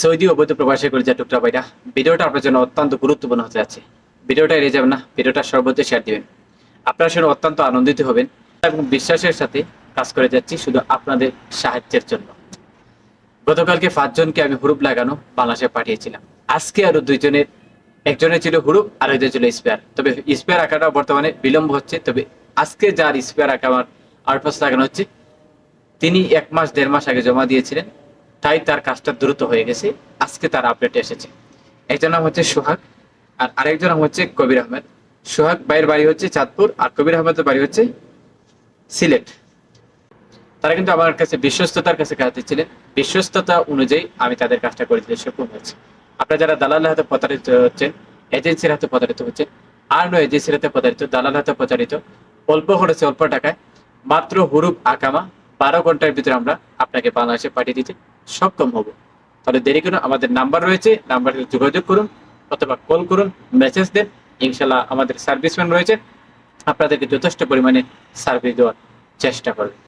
Saudi অবৈধ প্রবাসী করে যা টুকরা ভাইরা ভিডিওটা আপনার জন্য অত্যন্ত গুরুত্বপূর্ণ হতে যাচ্ছে। ভিডিওটা এড়িয়ে যাবেন না, ভিডিওটা সর্বোচ্চ শেয়ার দিবেন। আপনারা শুনে অত্যন্ত আনন্দিত হবেন এবং বিশ্বাসের সাথে কাজ করে যাচ্ছি শুধু আপনাদের সাহায্যের জন্য। গতকালকে পাঁচজনকে আমি হুরুপ লাগানো বাংলাদেশে পাঠিয়েছিলাম। আজকে আরও দুইজনের, একজনের ছিল হুরুপ, আর একজন ছিল স্পেয়ার তবে স্পেয়ার আঁকাটা বর্তমানে বিলম্ব হচ্ছে, তবে আজকে যার স্পেয়ার আঁকা আমার আউটপাস লাগানো হচ্ছে, তিনি এক মাস, দেড় মাস আগে জমা দিয়েছিলেন। তাই তার কাজটা দ্রুত হয়ে গেছে। আজকে তার আপডেট এসেছে। একজন নাম হচ্ছে সোহাগ আর আরেকজন নাম হচ্ছে কবির আহমেদ। সোহাগ ভাইয়ের বাড়ি হচ্ছে চাঁদপুর আর কবির আহমেদের বাড়ি হচ্ছে সিলেট। তারা কিন্তু আমার কাছে বিশ্বস্ততার কাছে কাজ দিচ্ছিলেন। বিশ্বস্ততা অনুযায়ী আমি তাদের কাজটা করে দিতে সক্ষম হয়েছি। আপনারা যারা দালালের হাতে প্রতারিত হচ্ছেন এজেন্সির হাতে প্রতারিত হচ্ছেন, আর নয় এজেন্সির হাতে প্রতারিত দালাল হাতে প্রতারিত, অল্প খরচে অল্প টাকায় মাত্র হুরুপ আকামা বারো ঘণ্টার ভিতরে আমরা আপনাকে বাংলাদেশে পাঠিয়ে দিতে সক্ষম হব। তাহলে দেরি করুন আমাদের নাম্বার রয়েছে নাম্বারে যোগাযোগ করুন অথবা কল করুন মেসেজ দেন, ইনশাল্লাহ আমাদের সার্ভিসম্যান রয়েছে। আপনাদেরকে যথেষ্ট পরিমাণে সার্ভিস দেওয়ার চেষ্টা করবে।